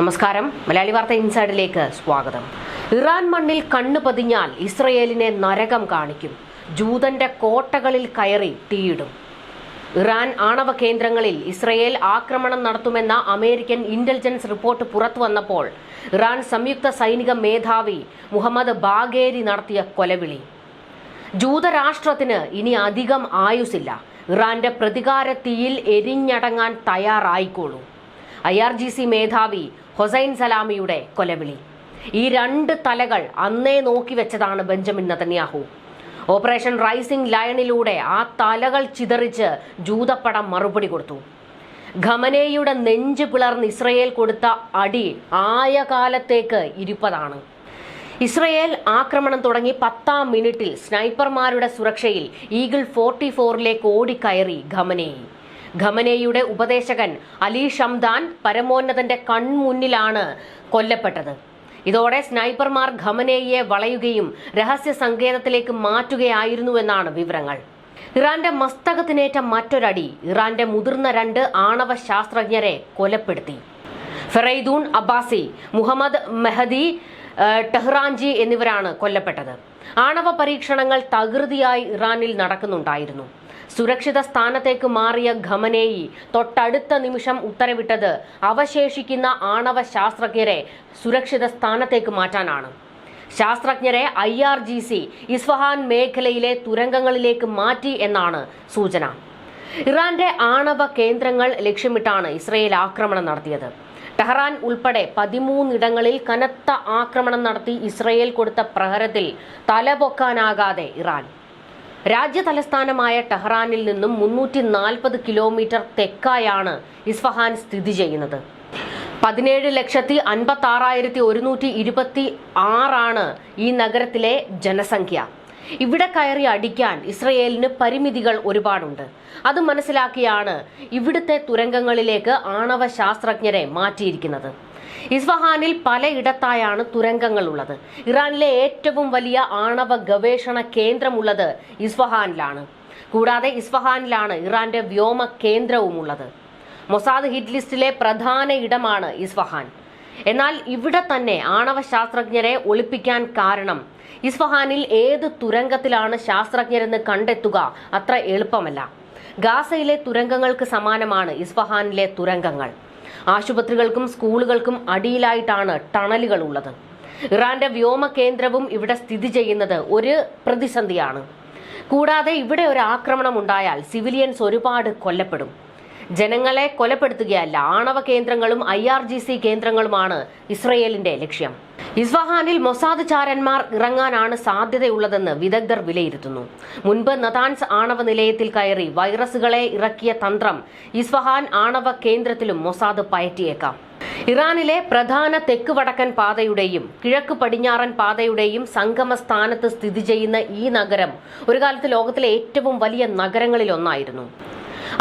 നമസ്കാരം. മലയാളി വാർത്ത ഇൻസൈഡിലേക്ക് സ്വാഗതം. ഇറാൻ മണ്ണിൽ കണ്ണു പതിഞ്ഞാൽ ഇസ്രയേലിനെ നരകം കാണിക്കും. ജൂതന്റെ കോട്ടകളിൽ കയറി തീയിടും. ഇറാൻ ആണവ കേന്ദ്രങ്ങളിൽ ഇസ്രയേൽ ആക്രമണം നടത്തുമെന്ന അമേരിക്കൻ ഇന്റലിജൻസ് റിപ്പോർട്ട് പുറത്തു വന്നപ്പോൾ ഇറാൻ സംയുക്ത സൈനിക മേധാവി മുഹമ്മദ് ബാഗേരി നടത്തിയ കൊലവിളി. ജൂതരാഷ്ട്രത്തിന് ഇനി അധികം ആയുസില്ല ഇറാന്റെ പ്രതികാര തീയിൽ എരിഞ്ഞടങ്ങാൻ തയ്യാറായിക്കോളൂ. ഐ ആർ ജി സി മേധാവി ഹൊസൈൻ സലാമിയുടെ കൊലവിളി. ഈ രണ്ട് തലകൾ അന്നേ നോക്കി വെച്ചതാണ് ബെഞ്ചമിൻ നതന്യാഹു. ഓപ്പറേഷൻ റൈസിംഗ് ലയണിലൂടെ ആ തലകൾ ചിതറിച്ച് ജൂതപ്പടം മറുപടി കൊടുത്തു. ഖമനേയുടെ നെഞ്ച് പിളർന്ന് ഇസ്രയേൽ കൊടുത്ത അടി ആയ കാലത്തേക്ക് ഇരിപ്പതാണ്. ഇസ്രയേൽ ആക്രമണം തുടങ്ങി പത്താം മിനിറ്റിൽ സ്നൈപ്പർമാരുടെ സുരക്ഷയിൽ ഈഗിൾ ഫോർട്ടി ഫോറിലേക്ക് ഓടിക്കയറി ഖമനേയി. ഖമനേയുടെ ഉപദേശകൻ അലി ഷംദാൻ പരമോന്നതന്റെ കൺമുന്നിലാണ് കൊല്ലപ്പെട്ടത്. ഇതോടെ സ്നൈപ്പർമാർ ഖമനേയെ വളയുകയും രഹസ്യ സങ്കേതത്തിലേക്ക് മാറ്റുകയായിരുന്നുവെന്നാണ് വിവരങ്ങൾ. ഇറാന്റെ മസ്തകത്തിനേറ്റ മറ്റൊരടി ഇറാന്റെ മുതിർന്ന രണ്ട് ആണവ ശാസ്ത്രജ്ഞരെ കൊലപ്പെടുത്തി. ഫെറൈദൂൺ അബ്ബാസി മുഹമ്മദ് മെഹദി ടെഹ്റാൻജി എന്നിവരാണ് കൊല്ലപ്പെട്ടത്. ആണവ പരീക്ഷണങ്ങൾ തകൃതിയായി ഇറാനിൽ നടക്കുന്നുണ്ടായിരുന്നു. സുരക്ഷിത സ്ഥാനത്തേക്ക് മാറിയ ഖമനേയി തൊട്ടടുത്ത നിമിഷം ഉത്തരവിട്ടത് അവശേഷിക്കുന്ന ആണവ ശാസ്ത്രജ്ഞരെ സുരക്ഷിത സ്ഥാനത്തേക്ക് മാറ്റാനാണ്. ശാസ്ത്രജ്ഞരെ I R G C Isfahan മേഖലയിലെ തുരങ്കങ്ങളിലേക്ക് മാറ്റി എന്നാണ് സൂചന. ഇറാന്റെ ആണവ കേന്ദ്രങ്ങൾ ലക്ഷ്യമിട്ടാണ് ഇസ്രയേൽ ആക്രമണം നടത്തിയത്. ടെഹ്റാൻ ഉൾപ്പെടെ പതിമൂന്നിടങ്ങളിൽ കനത്ത ആക്രമണം നടത്തി ഇസ്രയേൽ കൊടുത്ത പ്രഹരത്തിൽ തലപൊക്കാനാകാതെ ഇറാൻ. രാജ്യ തലസ്ഥാനമായ ടെഹ്റാനിൽ നിന്നും മുന്നൂറ്റി നാൽപ്പത് കിലോമീറ്റർ തെക്കായാണ് ഇസ്ഫഹാൻ സ്ഥിതി ചെയ്യുന്നത്. പതിനേഴ് ലക്ഷത്തി അൻപത്തി ആറായിരത്തി ഒരുന്നൂറ്റി ഇരുപത്തി ആറാണ് ഈ നഗരത്തിലെ ജനസംഖ്യ. ഇവിടെ കയറി അടിക്കാൻ ഇസ്രയേലിന് പരിമിതികൾ ഒരുപാടുണ്ട്. അത് മനസ്സിലാക്കിയാണ് ഇവിടുത്തെ തുരങ്കങ്ങളിലേക്ക് ആണവ ശാസ്ത്രജ്ഞരെ മാറ്റിയിരിക്കുന്നത്. ഇസ്ഫഹാനിൽ പലയിടത്തായാണ് തുരങ്കങ്ങളുള്ളത്. ഇറാനിലെ ഏറ്റവും വലിയ ആണവ ഗവേഷണ കേന്ദ്രമുള്ളത് ഇസ്ഫഹാനിലാണ്. കൂടാതെ ഇസ്ഫഹാനിലാണ് ഇറാന്റെ വ്യോമ കേന്ദ്രവും ഉള്ളത് മൊസാദ് ഹിറ്റ് ലിസ്റ്റിലെ പ്രധാന ഇടമാണ് ഇസ്ഫഹാൻ. എന്നാൽ ഇവിടെ തന്നെ ആണവ ശാസ്ത്രജ്ഞരെ ഒളിപ്പിക്കാൻ കാരണം ഇസ്ഫഹാനിൽ ഏത് തുരങ്കത്തിലാണ് ശാസ്ത്രജ്ഞരെന്ന് കണ്ടെത്തുക അത്ര എളുപ്പമല്ല. ഗാസയിലെ തുരങ്കങ്ങൾക്ക് സമാനമാണ് ഇസ്ഫഹാനിലെ തുരങ്കങ്ങൾ. ആശുപത്രികൾക്കും സ്കൂളുകൾക്കും അടിയിലായിട്ടാണ് ടണലുകൾ ഉള്ളത് ഇറാന്റെ വ്യോമ കേന്ദ്രവും ഇവിടെ സ്ഥിതി ചെയ്യുന്നത് ഒരു പ്രതിസന്ധിയാണ്. കൂടാതെ ഇവിടെ ഒരു ആക്രമണം ഉണ്ടായാൽ സിവിലിയൻസ് ഒരുപാട് കൊല്ലപ്പെടും. ജനങ്ങളെ കൊലപ്പെടുത്തുകയല്ല. ആണവ കേന്ദ്രങ്ങളും ഐ ആർ ജി സി കേന്ദ്രങ്ങളുമാണ് ഇസ്രയേലിന്റെ ലക്ഷ്യം. ഇസ്ഫഹാനിൽ മൊസാദ് ചാരന്മാർ ഇറങ്ങാനാണ് സാധ്യതയുള്ളതെന്ന് വിദഗ്ധർ വിലയിരുത്തുന്നു. മുൻപ് നതാൻസ് ആണവ നിലയത്തിൽ കയറി വൈറസുകളെ ഇറക്കിയ തന്ത്രം ഇസ്ഫഹാൻ ആണവ കേന്ദ്രത്തിലും മൊസാദ് പയറ്റിയേക്കാം. ഇറാനിലെ പ്രധാന തെക്ക് വടക്കൻ പാതയുടെയും കിഴക്ക് പടിഞ്ഞാറൻ പാതയുടെയും സംഗമ സ്ഥാനത്ത് സ്ഥിതി ചെയ്യുന്ന ഈ നഗരം ഒരു കാലത്ത് ലോകത്തിലെ ഏറ്റവും വലിയ നഗരങ്ങളിൽ ഒന്നായിരുന്നു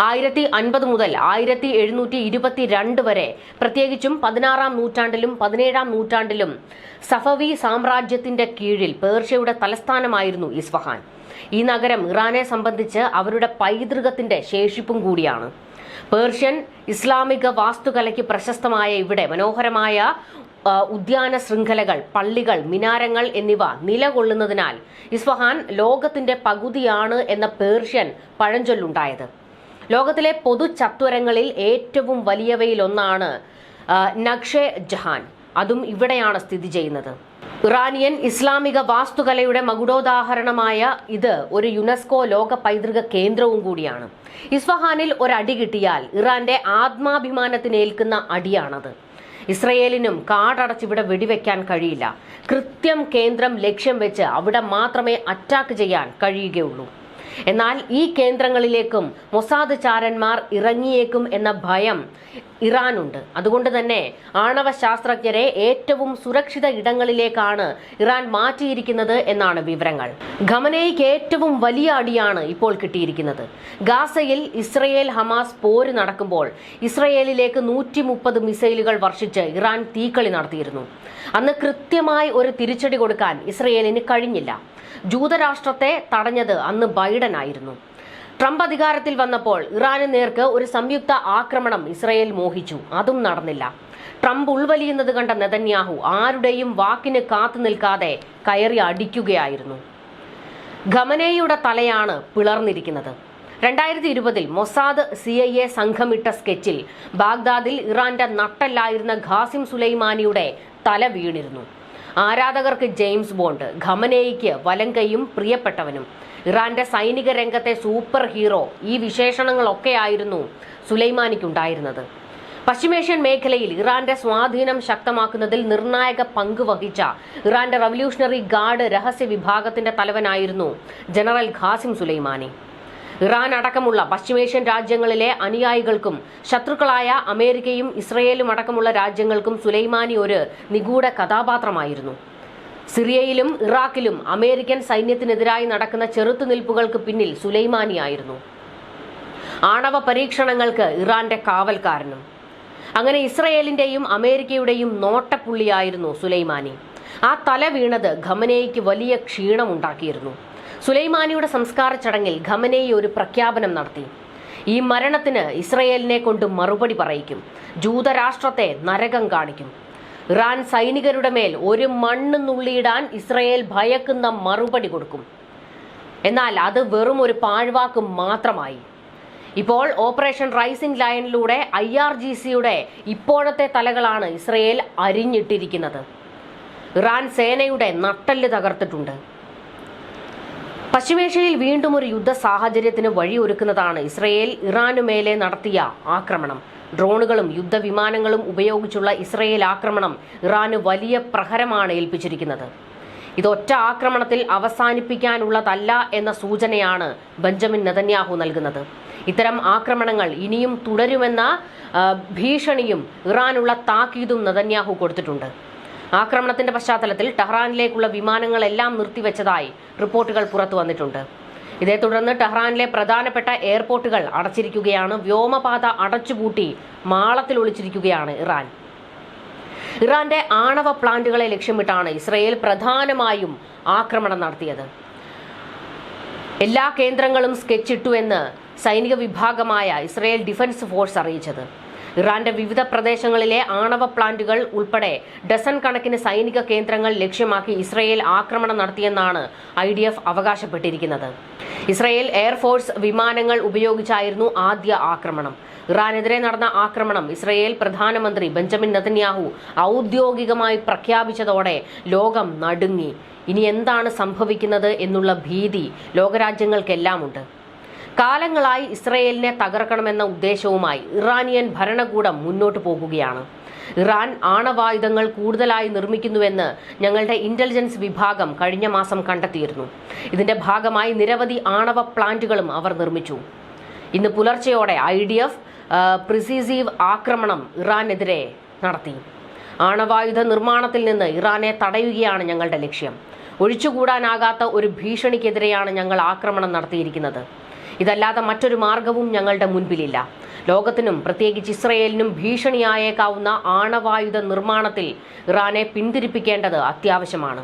ആയിരത്തി അൻപത് മുതൽ ആയിരത്തി എഴുന്നൂറ്റി ഇരുപത്തിരണ്ട് വരെ. പ്രത്യേകിച്ചും പതിനാറാം നൂറ്റാണ്ടിലും പതിനേഴാം നൂറ്റാണ്ടിലും സഫവി സാമ്രാജ്യത്തിന്റെ കീഴിൽ പേർഷ്യയുടെ തലസ്ഥാനമായിരുന്നു ഇസ്ഫഹാൻ. ഈ നഗരം ഇറാനെ സംബന്ധിച്ച് അവരുടെ പൈതൃകത്തിന്റെ ശേഷിപ്പും കൂടിയാണ്. പേർഷ്യൻ ഇസ്ലാമിക വാസ്തുകലയ്ക്ക് പ്രശസ്തമായ ഇവിടെ മനോഹരമായ ഉദ്യാന ശൃംഖലകൾ പള്ളികൾ മിനാരങ്ങൾ എന്നിവ നിലകൊള്ളുന്നതിനാൽ ഇസ്ഫഹാൻ ലോകത്തിന്റെ പകുതിയാണ് എന്ന പേർഷ്യൻ പഴഞ്ചൊല്ലുണ്ടായത്. ലോകത്തിലെ പൊതു ചത്വരങ്ങളിൽ ഏറ്റവും വലിയവയിൽ ഒന്നാണ് നക്ഷെ ജഹാൻ. അതും ഇവിടെയാണ് സ്ഥിതി ചെയ്യുന്നത്. ഇറാനിയൻ ഇസ്ലാമിക വാസ്തുകലയുടെ മകുടോദാഹരണമായ ഇത് ഒരു യുനെസ്കോ ലോക പൈതൃക കേന്ദ്രവും കൂടിയാണ്. ഇസ്ഫഹാനിൽ ഒരടി കിട്ടിയാൽ ഇറാന്റെ ആത്മാഭിമാനത്തിനേൽക്കുന്ന അടിയാണത്. ഇസ്രയേലിനും കാടടച്ചിവിടെ വെടിവെക്കാൻ കഴിയില്ല. കൃത്യം കേന്ദ്രം ലക്ഷ്യം വെച്ച് അവിടെ മാത്രമേ അറ്റാക്ക് ചെയ്യാൻ കഴിയുകയുള്ളൂ. എന്നാൽ ഈ കേന്ദ്രങ്ങളിലേക്കും മൊസാദ് ചാരന്മാർ ഇറങ്ങിയേക്കും എന്ന ഭയം ഇറാനുണ്ട്. അതുകൊണ്ട് തന്നെ ആണവ ശാസ്ത്രജ്ഞരെ ഏറ്റവും സുരക്ഷിത ഇടങ്ങളിലേക്കാണ് ഇറാൻ മാറ്റിയിരിക്കുന്നത് എന്നാണ് വിവരങ്ങൾ. ഖമനയ്ക്ക് ഏറ്റവും വലിയ അടിയാണ് ഇപ്പോൾ കിട്ടിയിരിക്കുന്നത്. ഗാസയിൽ ഇസ്രയേൽ ഹമാസ് പോര് നടക്കുമ്പോൾ ഇസ്രയേലിലേക്ക് നൂറ്റി മുപ്പത് മിസൈലുകൾ വർഷിച്ച് ഇറാൻ തീക്കളി നടത്തിയിരുന്നു. അന്ന് കൃത്യമായി ഒരു തിരിച്ചടി കൊടുക്കാൻ ഇസ്രയേലിന് കഴിഞ്ഞില്ല. ജൂതരാഷ്ട്രത്തെ തടഞ്ഞത് അന്ന് ബൈഡൻ ആയിരുന്നു. ട്രംപ് അധികാരത്തിൽ വന്നപ്പോൾ ഇറാന് നേർക്ക് ഒരു സംയുക്ത ആക്രമണം ഇസ്രയേൽ മോഹിച്ചു. അതും നടന്നില്ല. ട്രംപ് ഉൾവലിയുന്നത് കണ്ട നെതന്യാഹു ആരുടെയും വാക്കിന് കാത്തു നിൽക്കാതെ കയറി അടിക്കുകയായിരുന്നു. ഖമനേയുടെ തലയാണ് പിളർന്നിരിക്കുന്നത്. രണ്ടായിരത്തി ഇരുപതിൽ മൊസാദ് സി ഐ എ സംഘമിട്ട സ്കെച്ചിൽ ബാഗ്ദാദിൽ ഇറാന്റെ നട്ടല്ലായിരുന്ന ഖാസിം സുലൈമാനിയുടെ തല വീണിരുന്നു. ആരാധകർക്ക് ജെയിംസ് ബോണ്ട് ഖമനേയ്ക്ക് വലങ്കയും പ്രിയപ്പെട്ടവനും. ഇറാന്റെ സൈനിക രംഗത്തെ സൂപ്പർ ഹീറോ ഈ വിശേഷണങ്ങളൊക്കെയായിരുന്നു സുലൈമാനിക്കുണ്ടായിരുന്നത്. പശ്ചിമേഷ്യൻ മേഖലയിൽ ഇറാന്റെ സ്വാധീനം ശക്തമാക്കുന്നതിൽ നിർണായക പങ്ക് വഹിച്ച ഇറാന്റെ റവല്യൂഷണറി ഗാർഡ് രഹസ്യ വിഭാഗത്തിന്റെ തലവനായിരുന്നു ജനറൽ ഖാസിം സുലൈമാനി. ഇറാൻ അടക്കമുള്ള പശ്ചിമേഷ്യൻ രാജ്യങ്ങളിലെ അനുയായികൾക്കും ശത്രുക്കളായ അമേരിക്കയും ഇസ്രയേലും അടക്കമുള്ള രാജ്യങ്ങൾക്കും സുലൈമാനി ഒരു നിഗൂഢ കഥാപാത്രമായിരുന്നു. സിറിയയിലും ഇറാഖിലും അമേരിക്കൻ സൈന്യത്തിനെതിരായി നടക്കുന്ന ചെറുത്തുനിൽപ്പുകൾക്ക് പിന്നിൽ സുലൈമാനിയായിരുന്നു. ആണവ പരീക്ഷണങ്ങൾക്ക് ഇറാന്റെ കാവൽക്കാരനും. അങ്ങനെ ഇസ്രയേലിന്റെയും അമേരിക്കയുടെയും നോട്ടപ്പുള്ളിയായിരുന്നു സുലൈമാനി. ആ തല വീണത് ഖമനേയ്ക്ക് വലിയ ക്ഷീണമുണ്ടാക്കിയിരുന്നു. സുലൈമാനിയുടെ സംസ്കാര ചടങ്ങിൽ ഖമനേയി ഒരു പ്രഖ്യാപനം നടത്തി. ഈ മരണത്തിന് ഇസ്രയേലിനെ കൊണ്ട് മറുപടി പറയിക്കും. ജൂതരാഷ്ട്രത്തെ നരകം കാണിക്കും. ഇറാൻ സൈനികരുടെ മേൽ ഒരു മണ്ണ് നുള്ളിയിടാൻ ഇസ്രയേൽ ഭയക്കുന്ന മറുപടി കൊടുക്കും. എന്നാൽ അത് വെറും ഒരു പാഴ്വാക്ക് മാത്രമായി. ഇപ്പോൾ ഓപ്പറേഷൻ റൈസിംഗ് ലൈനിലൂടെ ഐ ആർ ജി സിയുടെ ഇപ്പോഴത്തെ തലകളാണ് ഇസ്രയേൽ അരിഞ്ഞിട്ടിരിക്കുന്നത്. ഇറാൻ സേനയുടെ നട്ടൽ തകർത്തിട്ടുണ്ട്. പശ്ചിമേഷ്യയിൽ വീണ്ടും ഒരു യുദ്ധ സാഹചര്യത്തിന് വഴിയൊരുക്കുന്നതാണ് ഇസ്രയേൽ. ഇറാനുമേലെ നടത്തിയ ആക്രമണം. ഡ്രോണുകളും യുദ്ധവിമാനങ്ങളും ഉപയോഗിച്ചുള്ള ഇസ്രയേൽ ആക്രമണം ഇറാന് വലിയ പ്രഹരമാണ് ഏൽപ്പിച്ചിരിക്കുന്നത്. ഇതൊറ്റ ആക്രമണത്തിൽ അവസാനിപ്പിക്കാനുള്ളതല്ല എന്ന സൂചനയാണ് ബെഞ്ചമിൻ നെതന്യാഹു നൽകുന്നത്. ഇത്തരം ആക്രമണങ്ങൾ ഇനിയും തുടരുമെന്ന ഭീഷണിയും ഇറാനുള്ള താക്കീതും നെതന്യാഹു കൊടുത്തിട്ടുണ്ട്. ആക്രമണത്തിന്റെ പശ്ചാത്തലത്തിൽ ടെഹ്റാനിലേക്കുള്ള വിമാനങ്ങളെല്ലാം നിർത്തിവെച്ചതായി റിപ്പോർട്ടുകൾ പുറത്തു വന്നിട്ടുണ്ട്. ഇതേ തുടർന്ന് ടെഹ്റാനിലെ പ്രധാനപ്പെട്ട എയർപോർട്ടുകൾ അടച്ചിരിക്കുകയാണ്. വ്യോമപാത അടച്ചുപൂട്ടി മാളത്തിൽ ഒളിച്ചിരിക്കുകയാണ് ഇറാൻ. ഇറാന്റെ ആണവ പ്ലാന്റുകളെ ലക്ഷ്യമിട്ടാണ് ഇസ്രയേൽ പ്രധാനമായും ആക്രമണം നടത്തിയത്. എല്ലാ കേന്ദ്രങ്ങളും സ്കെച്ചിട്ടു എന്ന് സൈനിക വിഭാഗമായ ഇസ്രയേൽ ഡിഫൻസ് ഫോഴ്സ് അറിയിച്ചത്. ഇറാന്റെ വിവിധ പ്രദേശങ്ങളിലെ ആണവ പ്ലാന്റുകൾ ഉൾപ്പെടെ ഡസൺ കണക്കിന് സൈനിക കേന്ദ്രങ്ങൾ ലക്ഷ്യമാക്കി ഇസ്രയേൽ ആക്രമണം നടത്തിയെന്നാണ് ഐ ഡി എഫ് അവകാശപ്പെട്ടിരിക്കുന്നത്. ഇസ്രയേൽ എയർഫോഴ്സ് വിമാനങ്ങൾ ഉപയോഗിച്ചായിരുന്നു ആദ്യ ആക്രമണം. ഇറാനെതിരെ നടന്ന ആക്രമണം ഇസ്രയേൽ പ്രധാനമന്ത്രി ബെഞ്ചമിൻ നതന്യാഹു ഔദ്യോഗികമായി പ്രഖ്യാപിച്ചതോടെ ലോകം നടുങ്ങി. ഇനി എന്താണ് സംഭവിക്കുന്നത് എന്നുള്ള ഭീതി ലോകരാജ്യങ്ങൾക്കെല്ലാമുണ്ട്. കാലങ്ങളായി ഇസ്രയേലിനെ തകർക്കണമെന്ന ഉദ്ദേശവുമായി ഇറാനിയൻ ഭരണകൂടം മുന്നോട്ടു പോകുകയാണ്. ഇറാൻ ആണവായുധങ്ങൾ കൂടുതലായി നിർമ്മിക്കുന്നുവെന്ന് ഞങ്ങളുടെ ഇന്റലിജൻസ് വിഭാഗം കഴിഞ്ഞ മാസം കണ്ടെത്തിയിരുന്നു. ഇതിന്റെ ഭാഗമായി നിരവധി ആണവ പ്ലാന്റുകളും അവർ നിർമ്മിച്ചു. ഇന്ന് പുലർച്ചെയോടെ ഐ ഡി എഫ് പ്രിസീസീവ് ആക്രമണം ഇറാനെതിരെ നടത്തി. ആണവായുധ നിർമ്മാണത്തിൽ നിന്ന് ഇറാനെ തടയുകയാണ് ഞങ്ങളുടെ ലക്ഷ്യം. ഒഴിച്ചുകൂടാനാകാത്ത ഒരു ഭീഷണിക്കെതിരെയാണ് ഞങ്ങൾ ആക്രമണം നടത്തിയിരിക്കുന്നത്. ഇതല്ലാതെ മറ്റൊരു മാർഗവും ഞങ്ങളുടെ മുൻപിലില്ല. ലോകത്തിനും പ്രത്യേകിച്ച് ഇസ്രയേലിനും ഭീഷണിയായേക്കാവുന്ന ആണവായുധ നിർമ്മാണത്തിൽ ഇറാനെ പിന്തിരിപ്പിക്കേണ്ടത് അത്യാവശ്യമാണ്.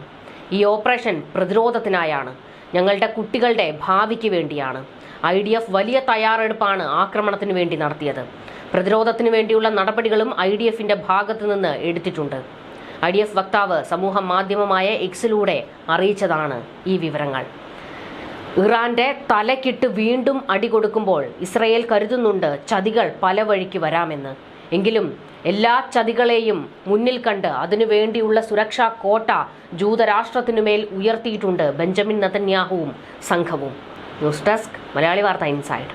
ഈ ഓപ്പറേഷൻ പ്രതിരോധത്തിനായാണ്. ഞങ്ങളുടെ കുട്ടികളുടെ ഭാവിക്ക് വേണ്ടിയാണ്. ഐ ഡി എഫ് വലിയ തയ്യാറെടുപ്പാണ് ആക്രമണത്തിന് വേണ്ടി നടത്തിയത്. പ്രതിരോധത്തിന് വേണ്ടിയുള്ള നടപടികളും ഐ ഡി എഫിന്റെ ഭാഗത്തു നിന്ന് എടുത്തിട്ടുണ്ട്. ഐ ഡി എഫ് വക്താവ് സമൂഹ മാധ്യമമായ എക്സിലൂടെ അറിയിച്ചതാണ് ഈ വിവരങ്ങൾ. ഇറാന്റെ തലക്കിട്ട് വീണ്ടും അടി കൊടുക്കുമ്പോൾ ഇസ്രയേൽ കരുതുന്നുണ്ട് ചതികൾ പല വഴിക്ക് വരാമെന്ന്. എങ്കിലും എല്ലാ ചതികളെയും മുന്നിൽ കണ്ട് അതിനു വേണ്ടിയുള്ള സുരക്ഷാ കോട്ട ജൂതരാഷ്ട്രത്തിനുമേൽ ഉയർത്തിയിട്ടുണ്ട് ബെഞ്ചമിൻ നതന്യാഹുവും സംഘവും. ന്യൂസ് ഡെസ്ക് മലയാളി വാർത്ത ഇൻസൈഡ്.